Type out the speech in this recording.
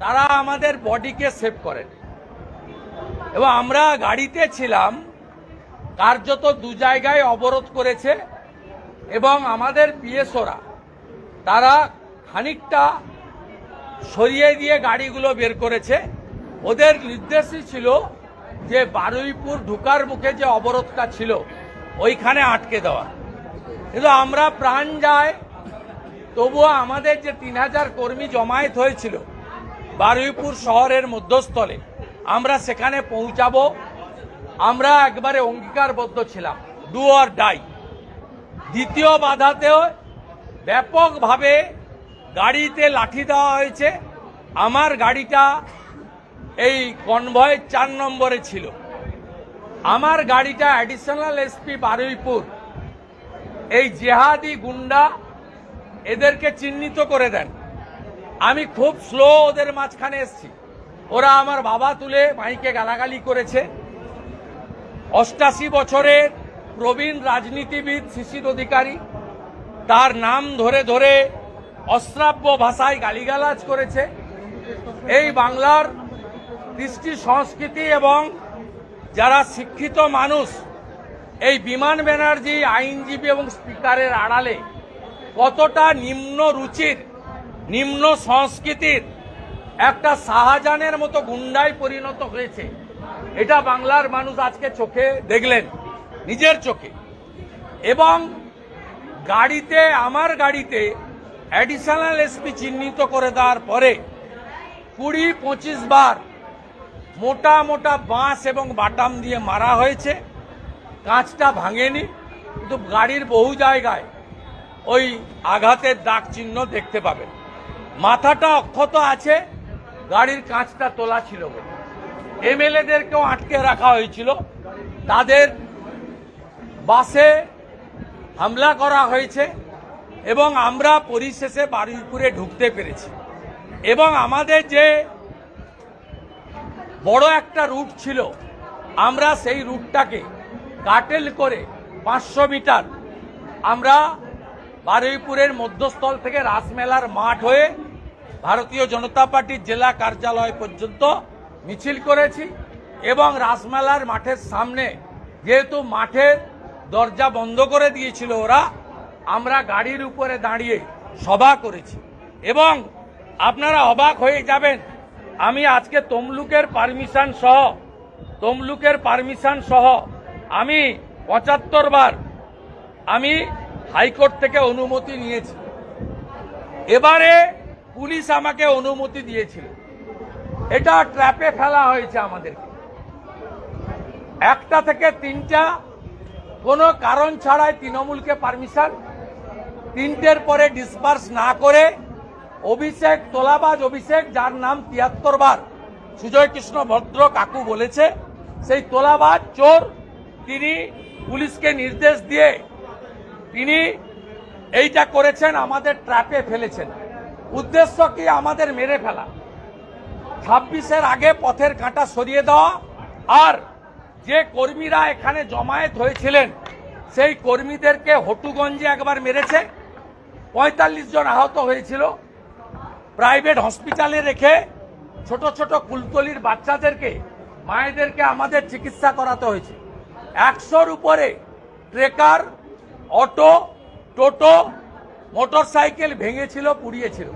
তারা আমাদের বডিকে সেভ করেন। এবং আমরা গাড়িতে ছিলাম, কার্যত দু জায়গায় অবরোধ করেছে, এবং আমাদের পিএসওরা, তারা খানিকটা সরিয়ে দিয়ে গাড়িগুলো বের করেছে। ওদের নির্দেশই ছিল যে বারুইপুর ঢুকার মুখে যে অবরোধটা ছিল, ওইখানে আটকে দেওয়া। কিন্তু আমরা প্রাণ যায়, তবুও আমাদের যে তিন হাজার কর্মী জমায়েত হয়েছিল বারুইপুর শহরের মধ্যস্থলে। আমরা সেখানে পৌঁছাবো। আমরা একবারে অঙ্গীকারবদ্ধ ছিলাম। ডু অর ডাই দ্বিতীয় বাধাতেও ব্যাপকভাবে গাড়িতে লাঠি দেওয়া হয়েছে। আমার গাড়িটা এই কনভয়ের চার নম্বরে ছিল। আমার গাড়িটা অ্যাডিশনাল এসপি বারুইপুর। এই জেহাদি গুন্ডা এদেরকে চিহ্নিত করে দেন। আমি খুব স্লো ওদের মাঝখানে এসছি। ওরা আমার বাবা তুলে মাইকে গালাগালি করেছে। অষ্টাশি বছরের প্রবীণ রাজনীতিবিদ শিশির অধিকারী, তার নাম ধরে ধরে অশ্রাব্য ভাষায় গালিগালাজ করেছে। এই বাংলার কৃষ্টি সংস্কৃতি এবং যারা শিক্ষিত মানুষ, এই বিমান ব্যানার্জি, আইনজীবী এবং স্পিকারের আড়ালে কতটা নিম্ন রুচির নিম্ন সংস্কৃতির একটা শাহজাহানের মতো গুন্ডায় পরিণত হয়েছে। এটা বাংলার মানুষ আজকে চোখে দেখলেন, নিজের চোখে। এবং গাড়িতে, আমার গাড়িতে অ্যাডিশনাল এসপি চিহ্নিত করে দেওয়ার পরে কুড়ি, পঁচিশ বার মোটা মোটা বাঁশ এবং বাটাম দিয়ে মারা হয়েছে। কাঁচটা ভাঙেনি, কিন্তু গাড়ির বহু জায়গায় ওই আঘাতের দাগ চিহ্ন দেখতে পাবেন। মাথাটা অক্ষত আছে, গাড়ির কাঁচটা তোলা ছিল বলে। এমএলএদেরকেও আটকে রাখা হয়েছিল। তাদের বাসে হামলা করা হয়েছে এবং আমরা পরিশেষে বারুইপুরে ঢুকতে পেরেছি। এবং আমাদের যে বড় একটা রুট ছিল, আমরা সেই রুটটাকে কাটেল করে পাঁচশো মিটার আমরা বারুইপুরের মধ্যস্থল থেকে রাসমেলার মাঠ হয়ে ভারতীয় জনতা পার্টির জেলা কার্যালয় পর্যন্ত মিছিল করেছি এবং রাসমেলার মাঠের সামনে, যেহেতু মাঠের দরজা বন্ধ করে দিয়েছিল ওরা, আমরা গাড়ির উপরে দাঁড়িয়ে সভা করেছি। এবং আপনারা অবাক হয়ে যাবেন, আমি আজকে তমলুকের পারমিশন সহ, তমলুকের পারমিশন সহ আমি পঁচাত্তর বার আমি হাইকোর্ট থেকে অনুমতি নিয়েছি। এবারে পুলিশ আমাকে অনুমতি দিয়েছিল। এটা ট্র্যাপে ফেলা হয়েছে আমাদেরকে। একটা থেকে তিনটা, কোনো কারণ ছাড়াই তৃণমূলকে পারমিশন তিনটের পরে ডিসপার্স না করে অভিষেক, তোলাবাজ অভিষেক, যার নাম তিয়াত্তর বার, সুজয় কৃষ্ণ ভদ্র কাকু বলেছে, সেই তোলাবাজ চোর, তিনি পুলিশকে নির্দেশ দিয়ে, তিনি এইটা করেছেন, আমাদের ট্র্যাপে ফেলেছেন। উদ্দেশ্য কি আমাদের মেরে ফেলা? ছাব্বিশের আগে পথের কাঁটা সরিয়ে দেওয়া আর যে কর্মীরা এখানে জমায়েত হয়েছিলেন, সেই কর্মীদেরকে হটুগঞ্জে একবার মেরেছে। পঁয়তাল্লিশ জন আহত হয়েছিল। প্রাইভেট হসপিটালে রেখে ছোট ছোট কুলতলির বাচ্চাদেরকে, মায়েদেরকে আমাদের চিকিৎসা করাতে হয়েছে। একশোর উপরে ট্রেকার, অটো, টোটো মোটরসাইকেল ভেঙেছিল পুড়িয়েছিল।